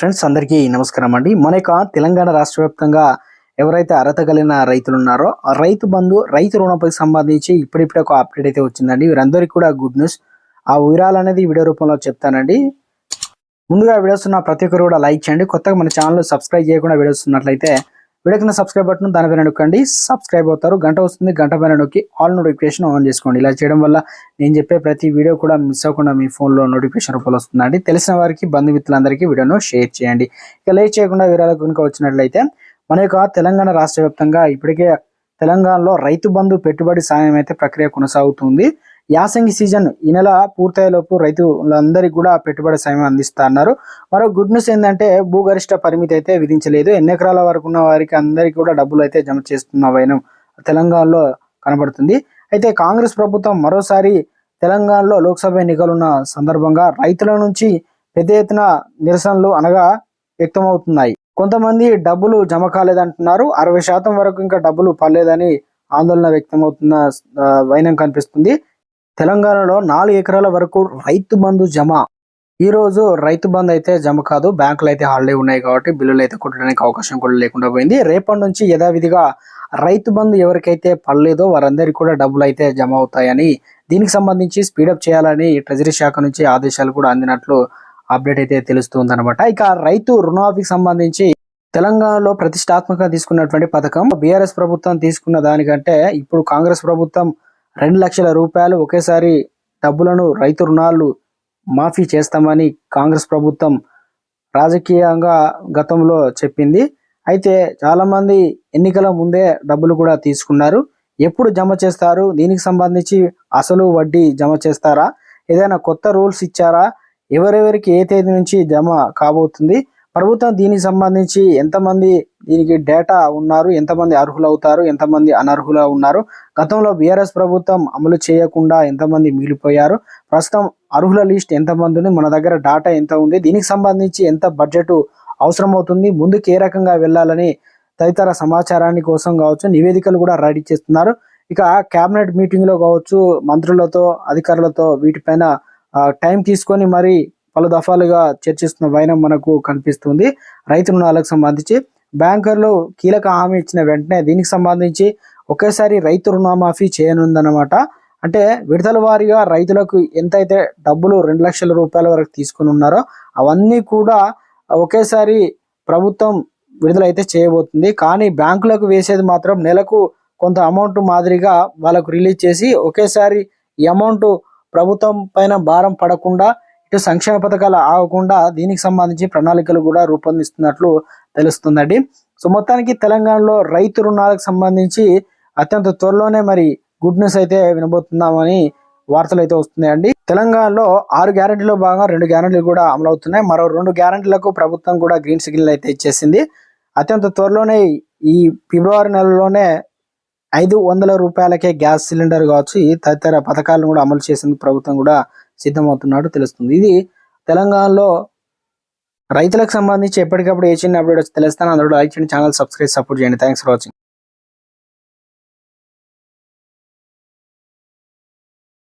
Friends అందరికీ నమస్కారం అండి. మన యొక్క తెలంగాణ రాష్ట్ర వ్యాప్తంగా ఎవరైతే అర్హత కలిగిన రైతులు ఉన్నారో ఆ రైతు బంధు రైతు రుణపైకి సంబంధించి ఇప్పుడిప్పుడే ఒక అప్డేట్ అయితే వచ్చిందండి. వీరందరికీ కూడా గుడ్ న్యూస్ ఆ వివరాలు అనేది వీడియో రూపంలో చెప్తానండి. ముందుగా వీడియోస్ ఉన్న ప్రతి ఒక్కరు కూడా లైక్ చేయండి. కొత్తగా మన ఛానల్ సబ్స్క్రైబ్ చేయకుండా వీడియోస్ ఉన్నట్లయితే వీడియో కింద సబ్స్క్రైబ్ బటన్ దానిపైన నొక్కండి. సబ్స్క్రైబ్ అవుతారు. గంట వస్తుంది. గంట పైన నొక్కి ఆల్ నోటిఫికేషన్ ఆన్ చేసుకోండి. ఇలా చేయడం వల్ల నేను చెప్పే ప్రతి వీడియో కూడా మిస్ అవ్వకుండా మీ ఫోన్లో నోటిఫికేషన్ రూపంలో వస్తుందండి. తెలిసిన వారికి బంధుమిత్రులందరికీ వీడియోను షేర్ చేయండి. ఇక లేట్ చేయకుండా వివరాలకు కనుక వచ్చినట్లయితే మన యొక్క తెలంగాణ రాష్ట్ర వ్యాప్తంగా ఇప్పటికే తెలంగాణలో రైతు బంధు పెట్టుబడి సాయం అయితే ప్రక్రియ కొనసాగుతుంది. యాసంగి సీజన్ ఈ నెల పూర్తయ్యేలోపు రైతులందరికీ కూడా పెట్టుబడి సాయం అందిస్తా అన్నారు మరో గుడ్ న్యూస్ ఏంటంటే భూగరిష్ట పరిమితి అయితే విధించలేదు. ఎన్ని ఎకరాల వరకు ఉన్న వారికి అందరికీ కూడా డబ్బులు అయితే జమ చేస్తున్న వైనం తెలంగాణలో కనబడుతుంది. అయితే కాంగ్రెస్ ప్రభుత్వం మరోసారి తెలంగాణలో లోక్సభ ఎన్నికలున్న సందర్భంగా రైతుల నుంచి పెద్ద ఎత్తున నిరసనలు అనగా వ్యక్తమవుతున్నాయి. కొంతమంది డబ్బులు జమ కాలేదంటున్నారు. అరవై శాతం వరకు ఇంకా డబ్బులు పడలేదని ఆందోళన వ్యక్తమవుతున్న వైనం కనిపిస్తుంది. తెలంగాణలో నాలుగు ఎకరాల వరకు రైతు బంధు జమ. ఈ రోజు రైతు బంధు అయితే జమ కాదు బ్యాంకులు అయితే హాలిడే ఉన్నాయి కాబట్టి బిల్లులు అయితే కొట్టడానికి అవకాశం కూడా లేకుండా పోయింది. రేపటి నుంచి యథావిధిగా రైతు బంధు ఎవరికైతే పడలేదో వారందరికీ కూడా డబ్బులు అయితే జమ అవుతాయని దీనికి సంబంధించి స్పీడప్ చేయాలని ట్రెజరీ శాఖ నుంచి ఆదేశాలు కూడా అందినట్లు అప్డేట్ అయితే తెలుస్తుంది అనమాట ఇక రైతు రుణాఫీకి సంబంధించి తెలంగాణలో ప్రతిష్టాత్మకంగా తీసుకున్నటువంటి పథకం బీఆర్ఎస్ ప్రభుత్వం తీసుకున్న దానికంటే ఇప్పుడు కాంగ్రెస్ ప్రభుత్వం రెండు లక్షల రూపాయలు ఒకేసారి డబ్బులను రైతు రుణాలు మాఫీ చేస్తామని కాంగ్రెస్ ప్రభుత్వం రాజకీయంగా గతంలో చెప్పింది. అయితే చాలామంది ఎన్నికల ముందే డబ్బులు కూడా తీసుకున్నారు. ఎప్పుడు జమ చేస్తారు? దీనికి సంబంధించి అసలు వడ్డీ జమ చేస్తారా? ఏదైనా కొత్త రూల్స్ ఇచ్చారా? ఎవరెవరికి ఏ తేదీ నుంచి జమ కాబోతుంది? ప్రభుత్వం దీనికి సంబంధించి ఎంతమంది దీనికి డేటా ఉన్నారు ఎంతమంది అర్హులు అవుతారు ఎంతమంది అనర్హులు ఉన్నారు? గతంలో బీఆర్ఎస్ ప్రభుత్వం అమలు చేయకుండా ఎంతమంది మిగిలిపోయారు? ప్రస్తుతం అర్హుల లిస్ట్ ఎంతమంది ఉంది? మన దగ్గర డాటా ఎంత ఉంది? దీనికి సంబంధించి ఎంత బడ్జెట్ అవసరం అవుతుంది ముందుకు ఏ రకంగా వెళ్ళాలని తదితర సమాచారాన్ని కోసం కావచ్చు నివేదికలు కూడా రెడీ చేస్తున్నారు. ఇక క్యాబినెట్ మీటింగ్లో కావచ్చు మంత్రులతో అధికారులతో వీటిపైన టైం తీసుకొని మరి పలు దఫాలుగా చర్చిస్తున్న వైనం మనకు కనిపిస్తుంది. రైతు రుణాలకు సంబంధించి బ్యాంకర్లు కీలక హామీ ఇచ్చిన వెంటనే దీనికి సంబంధించి ఒకేసారి రైతు రుణమాఫీ చేయనుందన్నమాట. అంటే విడతల వారీగా రైతులకు ఎంతైతే డబ్బులు రెండు లక్షల రూపాయల వరకు తీసుకుని ఉన్నారో అవన్నీ కూడా ఒకేసారి ప్రభుత్వం విడుదలైతే చేయబోతుంది. కానీ బ్యాంకులకు వేసేది మాత్రం నెలకు కొంత అమౌంట్ మాదిరిగా వాళ్ళకు రిలీజ్ చేసి ఒకేసారి ఈ అమౌంట్ ప్రభుత్వం పైన భారం పడకుండా ఇటు సంక్షేమ పథకాలు ఆగకుండా దీనికి సంబంధించి ప్రణాళికలు కూడా రూపొందిస్తున్నట్లు తెలుస్తుందండి. సో మొత్తానికి తెలంగాణలో రైతు రుణాలకు సంబంధించి అత్యంత త్వరలోనే మరి గుడ్ న్యూస్ అయితే వినబోతున్నామని వార్తలు అయితే వస్తున్నాయండి. తెలంగాణలో ఆరు గ్యారంటీలో భాగంగా రెండు గ్యారెంటీలు కూడా అమలవుతున్నాయి. మరో రెండు గ్యారెంటీలకు ప్రభుత్వం కూడా గ్రీన్ సిగ్నల్ అయితే ఇచ్చేసింది. అత్యంత త్వరలోనే ఈ ఫిబ్రవరి నెలలోనే ఐదు వందల రూపాయలకే గ్యాస్ సిలిండర్ కావచ్చు. ఈ తదితర పథకాలను కూడా అమలు చేసేందుకు ప్రభుత్వం కూడా సిద్ధమవుతున్నట్టు తెలుస్తుంది. ఇది తెలంగాణలో రైతులకు సంబంధించి ఎప్పటికప్పుడు ఏ చిన్న అప్డేట్ వచ్చి తెలుస్తాను. అందరూ లైక్ చేయండి ఛానల్ సబ్స్క్రైబ్ సపోర్ట్ చేయండి. Thanks for watching